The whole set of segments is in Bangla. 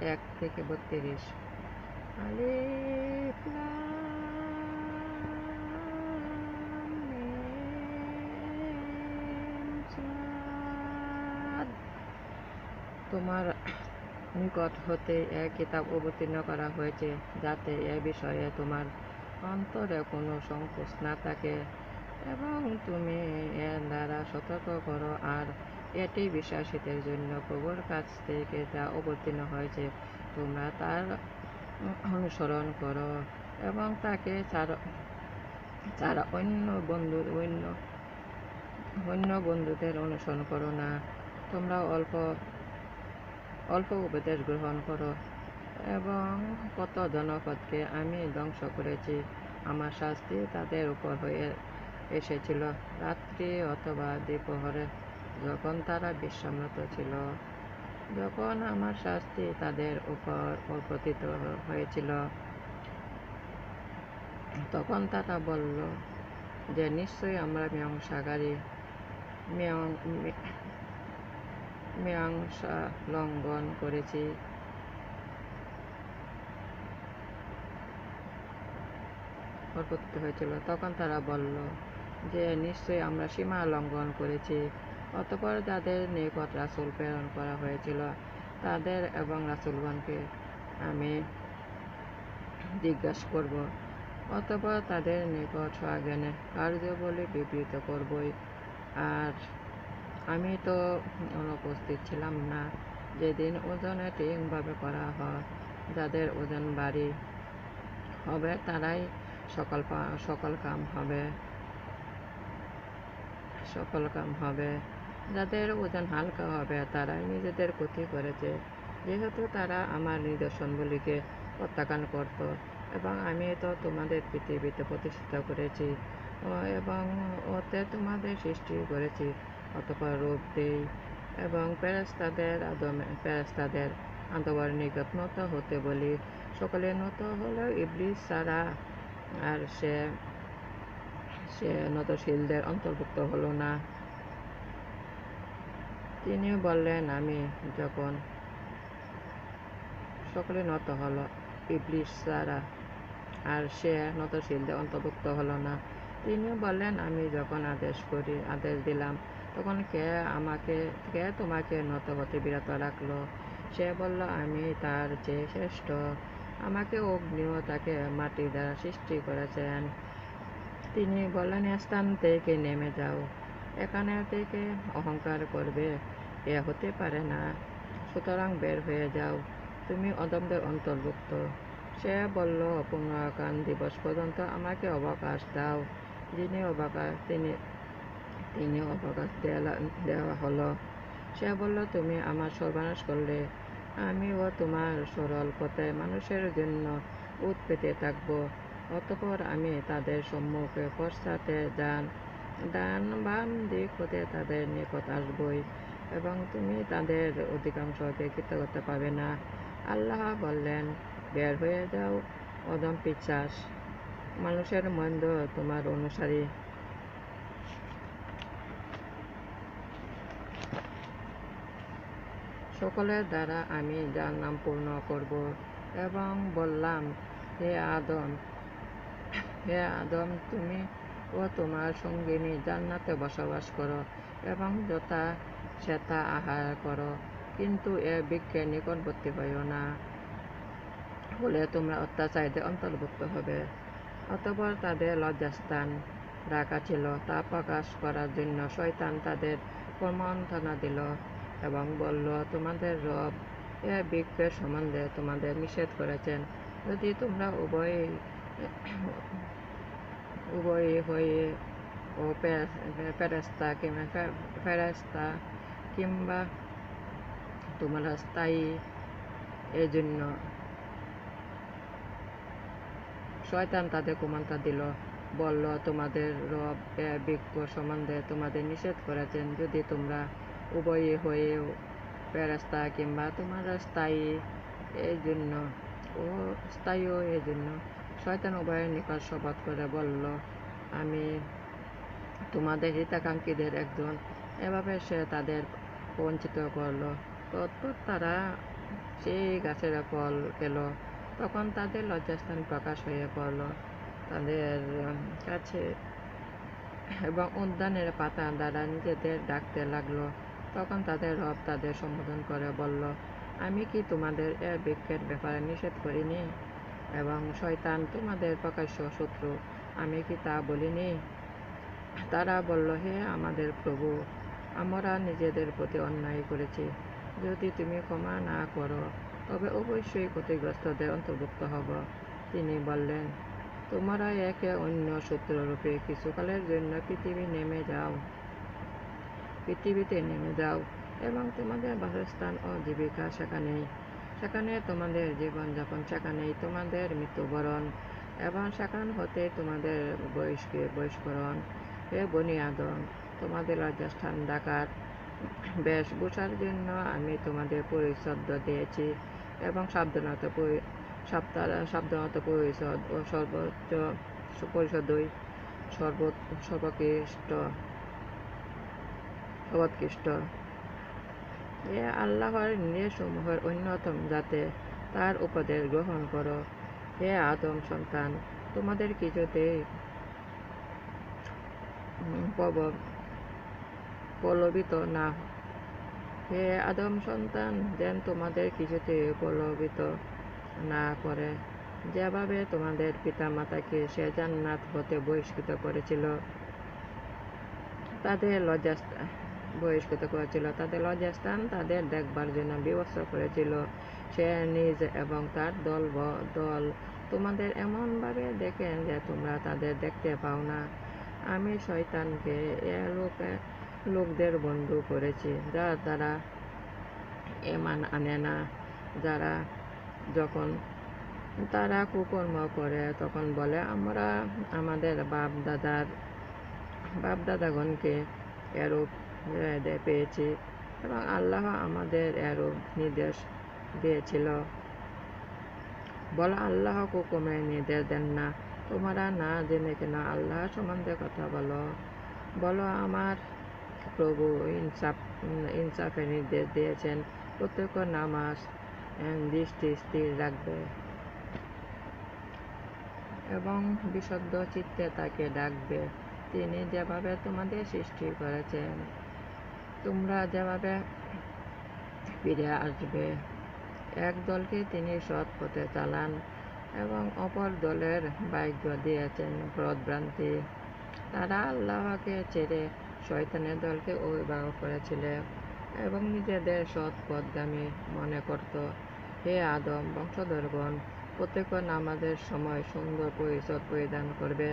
এক থেকে বত্রিশ। তোমার নিকট হতে এ কিতাব অবতীর্ণ করা হয়েছে, যাতে এ বিষয়ে তোমার অন্তরে কোনো সংকোচ না থাকে। এবং তুমি এর দ্বারা সতর্ক করো, আর এটি বিশ্বাসীদের জন্য প্রভুর কাছ থেকে যা অবতীর্ণ হয়েছে, তোমরা তার অনুসরণ করো এবং তাকে ছাড়া ছাড়া অন্য বন্ধু, অন্য অন্য বন্ধুদের অনুসরণ করো না। তোমরা অল্প অল্প উপদেশ গ্রহণ করো এবং কত জনপদকে আমি ধ্বংস করেছি, আমার শাস্তি তাদের উপর হয়ে এসেছিল রাত্রি অথবা দ্বিপ্রহরে যখন তারা বিশ্রামরত ছিল, যখন আমার শাস্তি তাদের উপর পতিত হয়েছিল, তখন তারা বলল যে, নিশ্চয়ই আমরা মীমাংসাকারী মীমাংসা লঙ্ঘন করেছি। করতে হয়েছিল। তখন তারা বলল যে নিশ্চয়ই আমরা সীমা লঙ্ঘন করেছি। অতপর যাদের নিকট রাসুল প্রেরণ করা হয়েছিল, তাদের এবং রাসুলগণকে আমি জিজ্ঞাসা করব। অতপর তাদের নিকট স্বজ্ঞানে কার্যবলী বিবৃত করবই। আর আমি তো অনুপস্থিত ছিলাম না। যেদিন ওজনে ঠিকভাবে করা হয়, যাদের ওজন বাড়ি হবে, তারাই সকল সকল কাম হবে। সকল কাম হবে। যাদের ওজন হালকা হবে, তারাই নিজেদের ক্ষতি করেছে। যেহেতু তারা আমার নিদর্শনগুলিকে প্রত্যাখ্যান করত এবং আমি তো তোমাদের পৃথিবীতে প্রতিষ্ঠিত করেছি। এবং ওতে তোমাদের সৃষ্টি করেছি। অতপর রূপ দেই এবং প্যারেস্তাদের আদম, প্যারেস্তাদের আন্তবার নিকট নত হতে বলি। সকলে নত হলেও ইবলিস ছাড়া আর সে নতশীলদের অন্তর্ভুক্ত হলো না। তিনি বললেন, আমি যখন সকলে নত হলো, ইবলিস ছাড়া আর সে নতশীলদের অন্তর্ভুক্ত হলো না। তিনি বললেন, আমি যখন আদেশ করি, আদেশ দিলাম, তখন কে আমাকে, কে তোমাকে নত হতে বিরত রাখল? সে বলল, আমি তার চেয়ে শ্রেষ্ঠ। আমাকে অগ্নিও তাকে মাটি দ্বারা সৃষ্টি করেছেন। তিনি বললেন স্থান থেকে নেমে যাও। এখানে থেকে অহংকার করবে। এ হতে পারে না। সুতরাং বের হয়ে যাও। তুমি অদমদের অন্তর্ভুক্ত সে বলল পুনরাকান দিবস পর্যন্ত আমাকে অবকাশ দাও যিনি অবকাশ তিনি তিনি অবকাশ দেওয়া হলো। সে বলল, তুমি আমার সর্বনাশ করলে। আমিও তোমার সরল পথে মানুষের জন্য উৎপেতে থাকব। অতপর আমি তাদের সম্মুখে পশ্চাতে যান। ডান বাম দিক হতে তাদের নিকট আসবই এবং তুমি তাদের অধিকাংশকে করতে পাবে না। আল্লাহ বললেন, বের হয়ে যাও অদম পিচাস মানুষের মন্দ তোমার অনুসারী। সকলের দ্বারা আমি যার নাম পূর্ণ করব এবং বললাম, হে আদম হে আদম, তুমি ও তোমার সঙ্গিনী জান্নাতে বসবাস করো এবং যথা সেতা আহার করো, কিন্তু এ বৃক্ষের নিকটবর্তী হইও না। হলে তোমরা অত্যাচারীদের অন্তর্ভুক্ত হবে। অতপর তাদের লজ্জাস্থান রাখা ছিল, তা প্রকাশ করার জন্য শয়তান তাদের কর্মন্থনা দিল এবং বলল, তোমাদের রব এ বৃক্ষের সম্বন্ধে তোমাদের নিষেধ করেছেন। যদি তোমরা উভয় উভয় হয়ে ও ফেরেস্তা কিংবা ফেরেস্তা কিংবা তোমরা স্থায়ী এই জন্য শয়তান তাদের কুমান্তা দিল বলল তোমাদের রব বৃক্ষ সম্বন্ধে তোমাদের নিষেধ করেছেন যদি তোমরা উভয়ে হয়েও ফেরাস্তা কিংবা তোমরা স্থায়ী এই জন্য ও স্থায়ীও এই জন্য শয়তান উভয়ের নিকট শপথ করে বলল, আমি তোমাদের হিতাকাঙ্ক্ষীদের একজন। এভাবে সে তাদের বঞ্চিত করল। তৎপর তারা সেই গাছের ফল খেল তখন তাদের লজ্জাস্থান প্রকাশ হয়ে পড়ল। তাদের কাছে এবং উদ্যানের পাতা দ্বারা নিজেদের ডাকতে লাগল। তখন তাদের রব তাদের সম্বোধন করে বলল, আমি কি তোমাদের এ বৃক্ষের ব্যাপারে নিষেধ করিনি? এবং শয়তান তোমাদের প্রকাশ্য শত্রু। আমি কি তা বলিনি? তারা বলল, হে আমাদের প্রভু, আমরা নিজেদের প্রতি অন্যায় করেছি। যদি তুমি ক্ষমা না করো, তবে অবশ্যই ক্ষতিগ্রস্তদের অন্তর্ভুক্ত হব। তিনি বললেন, তোমরা একে অন্য সূত্ররূপে কিছুকালের জন্য পৃথিবী নেমে যাও। পৃথিবীতে নেমে যাও এবং তোমাদের বাসস্থান ও জীবিকা সেখানেই। সেখানে তোমাদের জীবনযাপন, সেখানেই তোমাদের মৃত্যুবরণ এবং সেখান হতে তোমাদের বয়স্কে বয়স্করণ। হে বনি আদম, তোমাদের লজ্জাস্থান ডাকার বেশভূষার জন্য আমি তোমাদের পরিচ্ছদ দিয়েছি এবং সাবধানতা সাবধান- সাবধানতা পরিষদ ও সর্বোচ্চ পরিষদই সর্ব সর্বকৃষ্ট, সর্বোৎকৃষ্ট। এ আল্লাহর নির্দেশসমূহের অন্যতম যাতে তার উপদেশ গ্রহণ করো। হে আদম সন্তান, তোমাদের কিছুতেই প্রলোভিত না হে। আদম সন্তান, যেন তোমাদের কিছুতে প্রলোভিত না করে যেভাবে তোমাদের পিতামাতাকে সে জান্নাত হতে বহিষ্কৃত করেছিল, তাদের লজ্জাস্থান বহিষ্কৃত করেছিল। তাদের লজ্জাস্থান, তাদের দেখবার জন্য ব্যবস্থা করেছিল। সে নিজ এবং তার দল দল। তোমাদের এমনভাবে দেখেন যে তোমরা তাদের দেখতে পাও না। আমি শয়তানকে এ লোকে, লোকদের বন্ধু করেছি। যা তারা এমান আনে না। যারা যখন তারা কুকর্ম করে, তখন বলে, আমরা আমাদের বাপ দাদার বাপ দাদাগণকে এরূপ পেয়েছি এবং আল্লাহ আমাদের এরূপ নির্দেশ দিয়েছিল। বলো, আল্লাহ হুকুমে নির্দেশ দেন না? তোমরা না জেনে কিনা আল্লাহ সম্বন্ধে কথা বলো। বলো, আমার প্রভু ইনসাফ ইনসাফের নির্দেশ দিয়েছেন। প্রত্যেক নামাজ দৃষ্টি স্থির রাখবে এবং বিশুদ্ধ চিত্তে তাকে ডাকবে। তিনি যেভাবে তোমাদের সৃষ্টি করেছেন তোমরা যেভাবে ফিরে আসবে, এক দলকে তিনি সৎ পথে চালান এবং অপর দলের ভাগ্য দিয়েছেন প্রদভ্রান্তি তারা আল্লাহকে ছেড়ে শয়তানের দলকে অভিভাবক করেছিল এবং নিজেদের সৎ পথগামী মনে করত। হে আদম, বংশধরগণ, প্রত্যেক নামাজের সময় সুন্দর পরিষদ পরিধান করবে,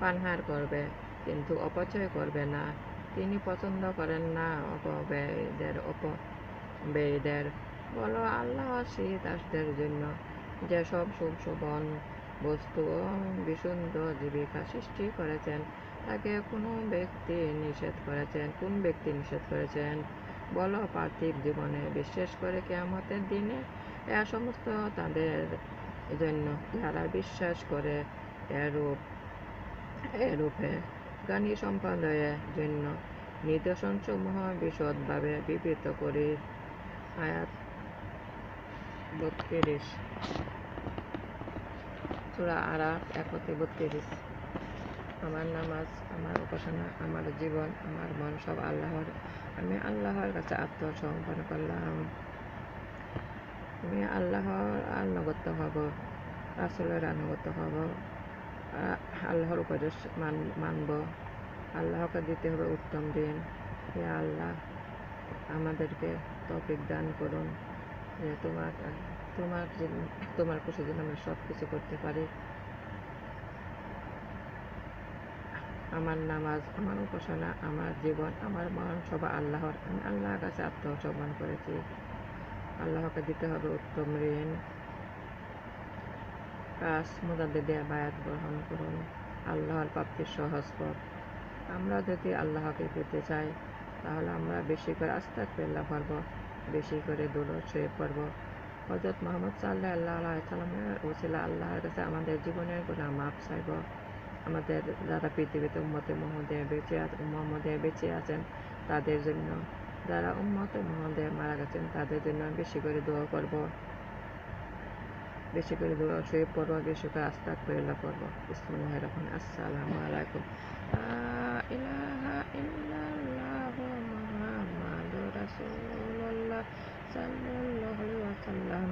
পানহার করবে, কিন্তু অপচয় করবে না। তিনি পছন্দ করেন না অপব্যয়ীদের অপব্যয়ীদের বলো, আল্লাহ দাসদের জন্য যেসব শুভ শোভন বস্তু ও বিশুদ্ধ জীবিকা সৃষ্টি করেছেন, তাকে কোনো ব্যক্তি নিষেধ করেছেন? কোন ব্যক্তি নিষেধ করেছেন? বলো, পার্থিব জীবনে বিশেষ করে কেয়ামতের দিনে এ সমস্ত তাদের জন্য যারা বিশ্বাস করে এরূপ, এরূপে জ্ঞানী সম্প্রদায়ের জন্য নিদর্শন সমূহ বিশদভাবে বিবৃত করি আয়াত বত্রিশ। সুরা আরাফ একতে বত্রিশ। আমার নামাজ, আমার উপাসনা, আমার জীবন, আমার মন সব আল্লাহর। আমি আল্লাহর কাছে আত্মসমর্পণ করলাম। আমি আল্লাহর আনুগত্য হব, রাসুলের আনুগত্য হব। আল্লাহর উপদেশ মান, মানব। আল্লাহকে দিতে হবে উত্তম দিন। হে আল্লাহ, আমাদেরকে তৌফিক দান করুন। তোমার তোমার তোমার খুশি যেন আমরা সব কিছু করতে পারি। আমার নামাজ, আমার উপাসনা, আমার জীবন, আমার মরণ সব আল্লাহর। আমি আল্লাহর কাছে আত্মসমর্পণ করেছি। আল্লাহকে দিতে হবে উত্তম ঋণ। কাজ মোজাদ্দেদে বায়াত গ্রহণ করুন। আল্লাহর প্রাপ্তির সহজ পথ আমরা যদি আল্লাহকে পেতে চাই, তাহলে আমরা বেশি করে আস্তাক পেল্লা পারব বেশি করে দূর শুয়ে পড়ব। হজরত মোহাম্মদ সাল্লাহ আল্লাহ সাল্লামের ওসিলা আল্লাহর কাছে আমাদের জীবনের গুণা মাপ চাইব। আমাদের যারা পৃথিবীতে উম্মতে মোহাম্মদে বেঁচে আছে মোহাম্মদে বেঁচে আছেন, তাদের জন্য, যারা উম্মতে মোহাম্মদে মারা গেছেন, তাদের জন্য বেশি করে দোয়া করব। বেশি করে দোয়া শুয়ে পড়ব বেশি করে আস্তাক ফেরলা পড়ব বিসমুল্লাহ রহমান আসসালামু আলাইকুম। ইলাহা ইল্লাল্লাহ মুহাম্মাদুর রাসূলুল্লাহ সাল্লাল্লাহু আলাইহি ওয়াসাল্লাম।